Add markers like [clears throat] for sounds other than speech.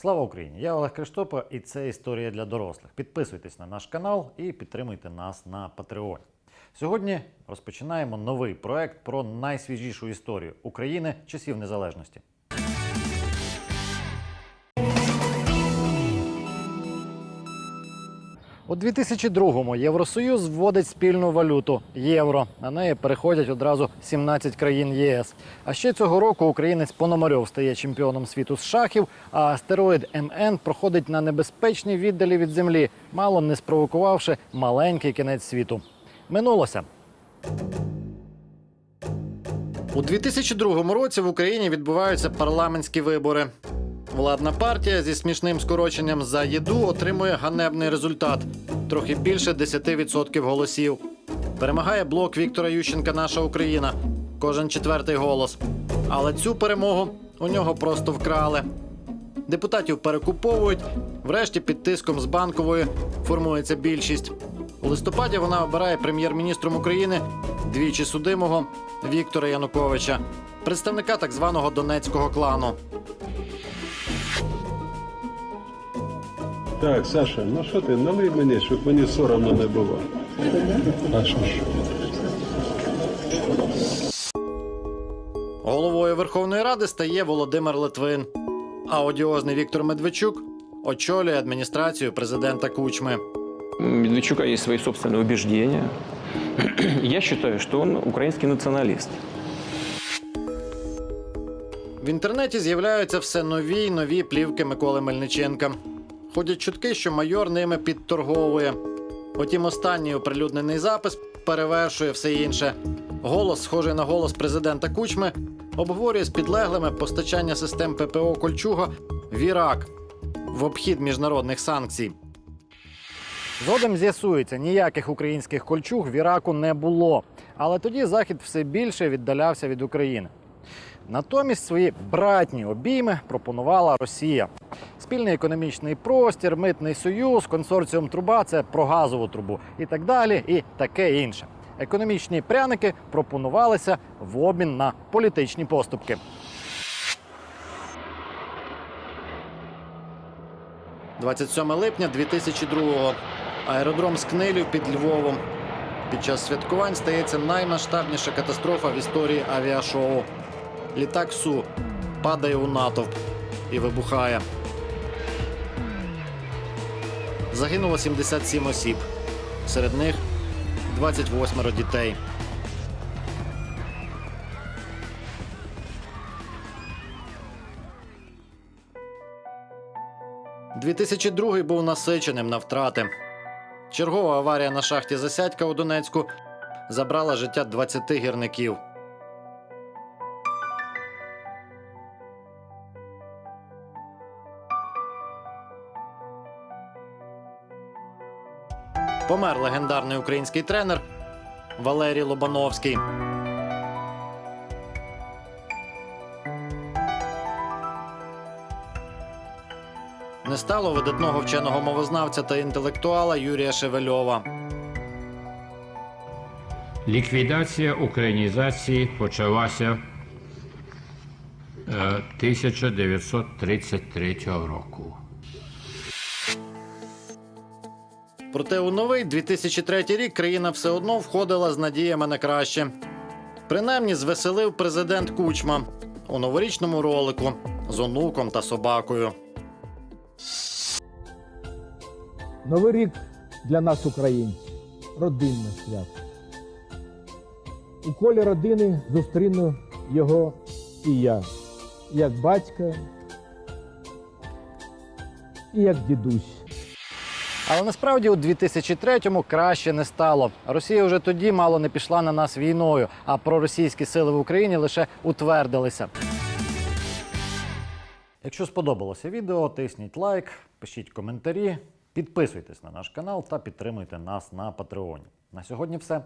Слава Україні! Я Олег Криштопа, і це історія для дорослих. Підписуйтесь на наш канал і підтримуйте нас на Патреоні. Сьогодні розпочинаємо новий проект про найсвіжішу історію України часів незалежності. У 2002-му Євросоюз вводить спільну валюту євро. На неї переходять одразу 17 країн ЄС. А ще цього року українець Пономарьов стає чемпіоном світу з шахів, а астероїд МН проходить на небезпечній віддалі від землі, мало не спровокувавши маленький кінець світу. Минулося. У 2002 році в Україні відбуваються парламентські вибори. Владна партія зі смішним скороченням за єду отримує ганебний результат трохи більше 10% голосів. Перемагає блок Віктора Ющенка Наша Україна. Кожен четвертий голос. Але цю перемогу у нього просто вкрали. Депутатів перекуповують. Врешті під тиском з банкової формується більшість. У листопаді вона обирає прем'єр-міністром України двічі судимого Віктора Януковича, представника так званого донецького клану. Так, Саша, ну що ти, налий мені, щоб мені соромно не було. А що ж? Головою Верховної Ради стає Володимир Литвин. А одіозний Віктор Медведчук очолює адміністрацію президента Кучми. У Медведчука есть свои собственные убеждения. [clears throat] Я считаю, что он украинский националист. В інтернеті з'являються все нові й нові плівки Миколи Мельниченка. Ходять чутки, що майор ними підторговує. Потім останній оприлюднений запис перевершує все інше. Голос, схожий на голос президента Кучми, обговорює з підлеглими постачання систем ППО Кольчуга в Ірак в обхід міжнародних санкцій. Згодом з'ясується, ніяких українських кольчуг в Іраку не було. Але тоді Захід все більше віддалявся від України. Натомість свої братні обійми пропонувала Росія. Спільний економічний простір, митний союз, консорціум труба це про газову трубу і так далі, і таке інше. Економічні пряники пропонувалися в обмін на політичні поступки. «27 липня 2002-го. Аеродром Скнилів під Львовом. Під час святкувань стається наймасштабніша катастрофа в історії авіашоу. Літак Су падає у натовп і вибухає. Загинуло 77 осіб. Серед них 28 дітей. «2002 був насиченим на втрати. Чергова аварія на шахті Засядька у Донецьку забрала життя 20 гірників. Помер легендарний український тренер Валерій Лобановський. Не стало видатного вченого мовознавця та інтелектуала Юрія Шевельова. Ліквідація українізації почалася е, 1933 року. Проте у новий 2003 рік країна все одно входила з надіями на краще. Принаймні звеселив президент Кучма у новорічному ролику з онуком та собакою. Новий рік для нас, українців, родинне свято. У колі родини зустріну його і я, як батька, і як дідусь. Але насправді у 2003-му краще не стало. Росія вже тоді мало не пішла на нас війною, а проросійські сили в Україні лише утвердилися. Якщо сподобалося відео, тисніть лайк, пишіть коментарі, підписуйтесь на наш канал та підтримуйте нас на Патреоні. На сьогодні все.